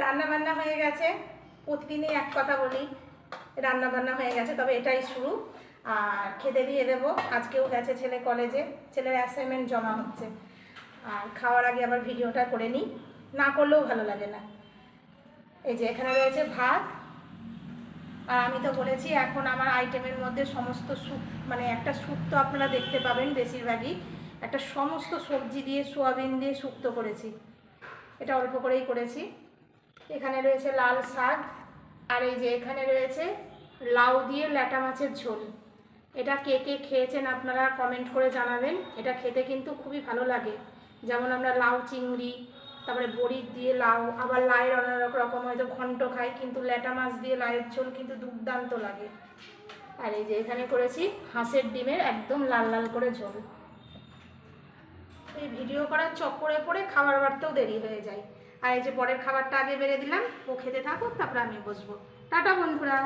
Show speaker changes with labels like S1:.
S1: রান্না বান্না হয়ে গেছে। প্রতিদিনই এক কথা বলি রান্না বান্না হয়ে গেছে, তবে এটাই শুরু। আর খেতে দিয়ে দেবো। আজকেও গেছে ছেলে কলেজে ছেলের অ্যাসাইনমেন্ট জমা হচ্ছে। আর খাওয়ার আগে আবার ভিডিওটা করে নিই। না করলেও ভালো লাগে না। এই যে এখানে রয়েছে ভাত। আর আমি তো বলেছি, এখন আমার আইটেমের মধ্যে সমস্ত স্যুপ মানে একটা স্যুপ তো আপনারা দেখতে পাবেন বেশিরভাগই। একটা সমস্ত সবজি দিয়ে, সোয়াবিন দিয়ে শুক্তো করেছি। এটা অল্প করেই করেছি। এখানে রয়েছে লাল শাক, আর এই যে এখানে রয়েছে লাউ দিয়ে ল্যাটা মাছের ঝোল। এটা কে কে খেয়েছেন আপনারা কমেন্ট করে জানাবেন। এটা খেতে কিন্তু খুবই ভালো লাগে। যেমন আমরা লাউ, চিংড়ি, তারপরে বড়ি দিয়ে লাউ, আবার লাইয়ের অনেক রকম হয়তো ঘন্ট খাই, কিন্তু ল্যাটা মাছ দিয়ে লাউয়ের ঝোল কিন্তু দুর্দান্ত লাগে। আর এই যে এখানে করেছি হাঁসের ডিমের একদম লাল লাল করে ঝোল। এই ভিডিও করার চক্করে পড়ে খাবার বাড়তেও দেরি হয়ে যায়। আর এই যে পরের খাবারটা আগে বেড়ে দিলাম, ও খেতে থাকুক, তারপরে আমি বসবো। টাটা বন্ধুরা।